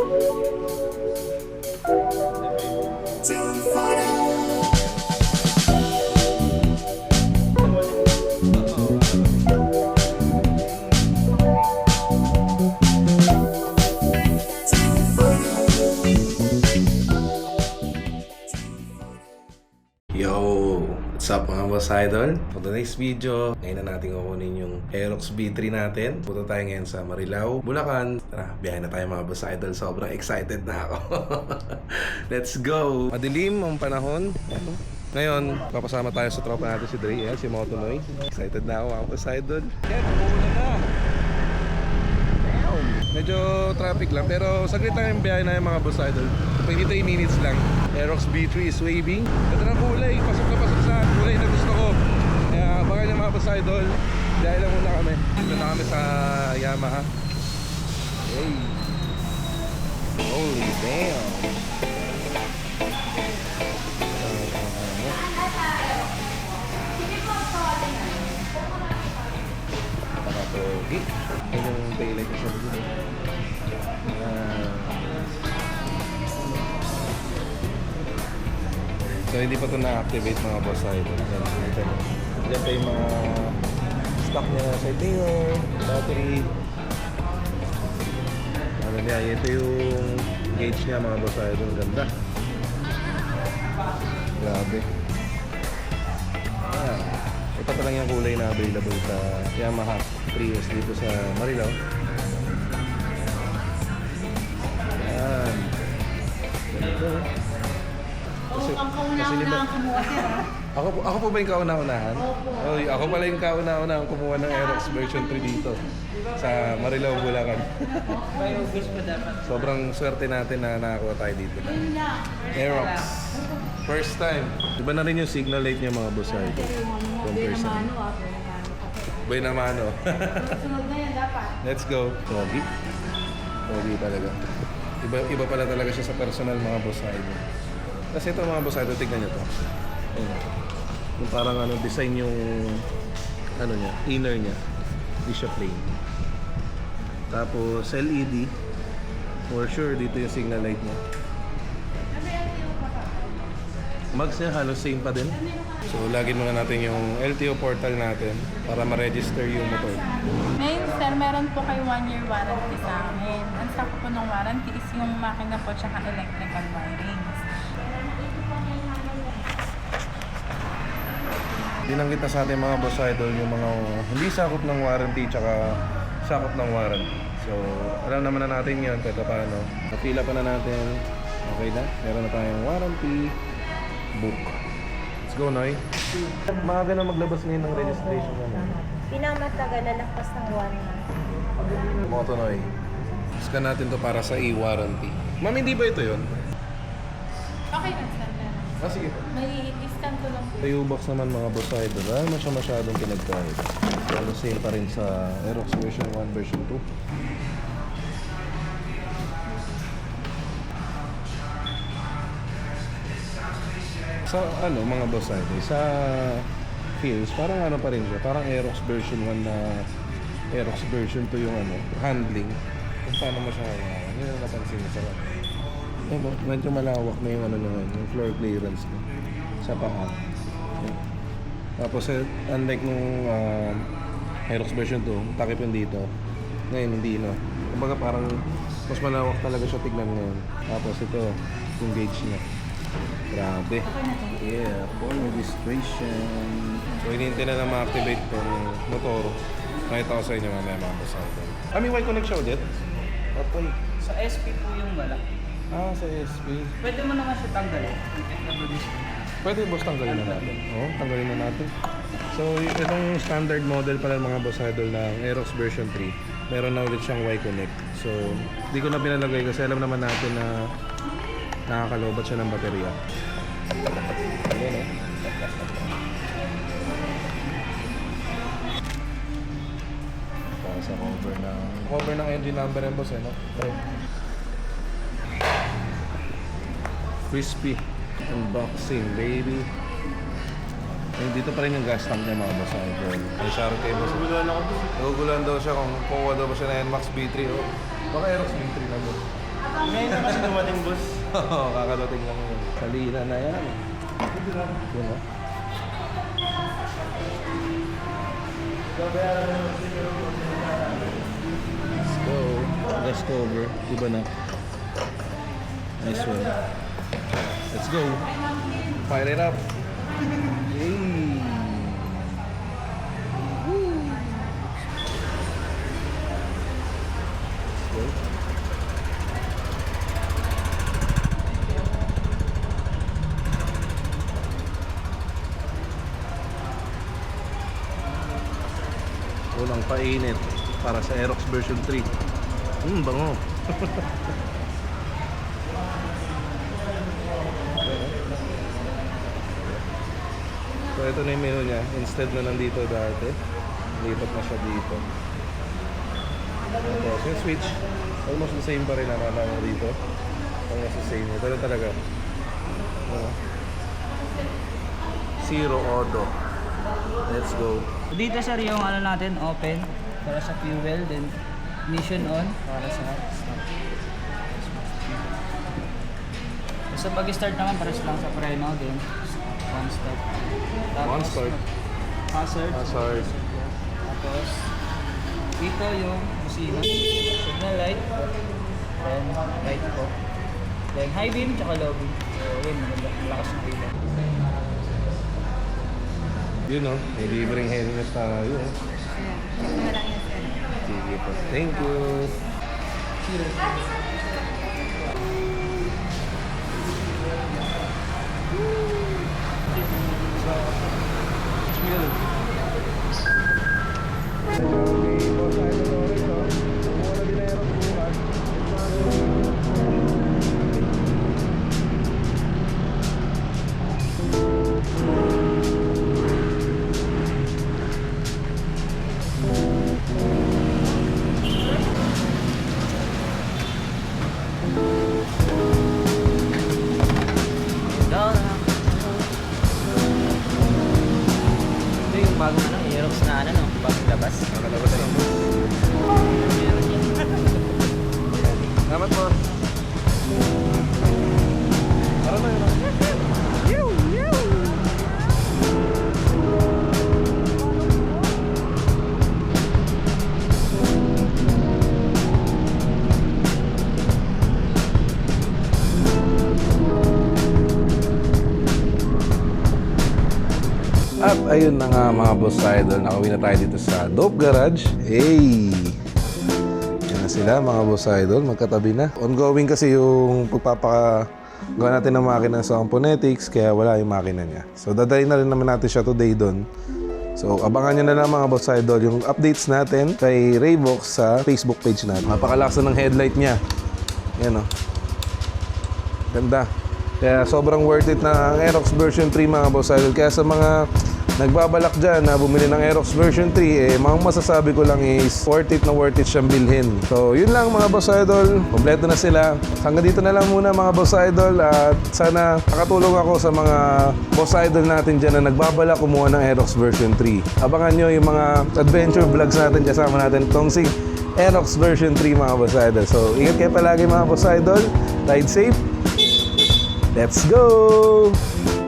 Thank you. What's up mga boss idol? For today's video, ngayon na natin kukunin yung Aerox B3 natin. Punta tayo ngayon sa Marilao, Bulacan. Tara, biyahe na tayo mga boss idol. Sobrang excited na ako. Let's go! Madilim ang panahon. Ngayon, papasama tayo sa tropa natin si Dre, eh, si Motonoy. Excited na ako mga boss idol. Yan, umuulan na! Medyo traffic lang pero saglit lang yung biyahe na yung mga boss idol. 23 minutes lang. Aerox B3 is waving. Ito na. Pasok na pasok sa kulay na gusto ko. Kaya boss idol. Biyahe lang muna kami. Dito na kami sa Yamaha. Hey. Holy damn. Ayun yung taillight ko sa likod. Ah. So hindi pa ito na-activate mga boss idol. Yan, na. Diyan pa yung mga stock niya sa mirror, battery. Ano niya, ito yung gauge niya mga boss idol. Ang Ganda. Grabe. Ah, ito pa lang yung kulay na available sa Yamaha Prius dito sa Marilao. Yan. Ganito. Kasi, ang di ba- kauna-una ang kumuha ha? Ako, po- ako po ba yung kauna-unahan? Opo. Oy, ako pala yung kauna-unahan kumuha ng Aerox version 3 dito sa Marilao, Bulacan. Sobrang swerte natin na nakakuha tayo dito. Aerox. First time. Iba na rin yung signal light niya mga boss ay. Mo, One Bea person. Mano. Sunod na yan dapat. Let's go. Pogi. Pogi talaga. Iba, iba pala talaga siya sa personal mga boss idol. Kasi ito mga boss idol, tignan nyo to. Ayun. Yung parang ano, design yung ano niya, inner niya. Hindi siya plain. Tapos LED. For sure, dito yung signal light niya. Mags niya halos same pa din. So, lagin muna natin yung LTO portal natin para ma-register yung motor. Ngayon, sir, meron po kayo one year warranty sa amin. Ang sakop po ng warranty is yung makina po tsaka electrical wirings. Binanggit na sa ating mga boss idol yung mga hindi sakop ng warranty tsaka sakop ng warranty. So, alam naman na natin yun kahit paano. Napila pa na natin. Okay na? Meron na tayong warranty book. Let's go, Noy. Maaga na maglabas ngayon ng registration naman. Pinamatagal na lakas ng one month. Moto, Noy. Scan natin to para sa e-warranty. Ma'am, hindi ba ito yun? Okay na, sir. Ah, sige. May i-scan ko lang. Sa U-Box naman mga boss idol, ah, mas siya masyadong pinagkahit. Pero same pa rin sa Aerox version 1, version 2. Sa ano mga boss idol, sa feels, parang ano pa rin siya, parang Aerox version 1 na Aerox version 2 yung ano, handling. Kung paano mo siya hawakan. Yun ang napansin sa eh, medyo malawak na yung ano na yun, yung floor clearance niya sa paa. Tapos eh, unlike nung uh, Aerox version 2, takip yun dito. Ngayon hindi no. Kumbaga parang mas malawak talaga siya tignan ngayon. Tapos ito, yung gauge niya. Grabe. Yeah, full registration. So hinihintay na na ma-activate tong motor. Nakita ko sa inyo mamaya mga boss idol. Ah, may Y-Connect siya ulit? Okay. Sa SP po yung malaki. Ah, sa SP. Pwede mo naman siya tanggalin. Pwede boss tanggalin na natin. Oo, tanggalin na natin. So, itong standard model pala mga boss idol ng Aerox version 3, meron na ulit siyang Y-Connect. So, di ko na pinalagay kasi alam naman natin na nakakalobat siya ng baterya. Ayan eh. Para sa cover ng cover ng engine number yan boss eh, no? Okay. Crispy. Unboxing, baby. Eh, dito pa rin yung gas tank niya mga boss idol. Ay, shout out kay boss. Nagugulan ako. Nagugulan daw siya kung kukuha daw ba siya na NMAX B3 o baka Aerox B3 na boss. Ngayon na kasi dumating boss. Oo, kakadating lang yun. Salina na yan. Yun o. Let's go. Let's go over. Iba na. Nice one. Let's go. Fire it up. Hey. Unang painit para sa Aerox version 3. Hmm, bango. so ito na yung menu niya. Instead na nandito dati, lipat na siya dito. Tapos yung switch, almost the same pa rin nakala mo dito. Almost the same. Ito na talaga. Ano? Zero auto. Let's go. Dito sir yung ano natin, open para sa fuel, then ignition on para sa start. So pag-start naman, pares lang sa preno, then one start. One start. Hazard. Hazard. Tapos, dito yung busina, signal light, then light po. Then high beam, tsaka low beam. So yun, malakas ng ilaw. Yun o, may libreng helmet tayo. Sir. Sige po. Thank you. Ito ayun na nga mga boss idol, nakawin na tayo dito sa Dope Garage. Hey! Yan na sila mga boss idol, magkatabi na. Ongoing kasi yung pagpapaka gawa natin ng makina sa Componetics, kaya wala yung makina niya. So dadalhin na rin naman natin siya today doon. So abangan nyo na lang mga boss idol yung updates natin kay Rayvox sa Facebook page natin. Napakalakas na ng headlight niya. Yan o. Ganda. Kaya sobrang worth it na ang Aerox version 3 mga boss idol. Kaya sa mga nagbabalak dyan na bumili ng Aerox version 3, eh, mga masasabi ko lang is worth it na worth it siyang bilhin. So, yun lang mga boss idol. Kompleto na sila. Hanggang dito na lang muna mga boss idol at sana nakatulong ako sa mga boss idol natin dyan na nagbabalak kumuha ng Aerox version 3. Abangan nyo yung mga adventure vlogs natin kasama natin itong si Aerox version 3 mga boss idol. So, ingat kayo palagi mga boss idol. Ride safe. Let's go!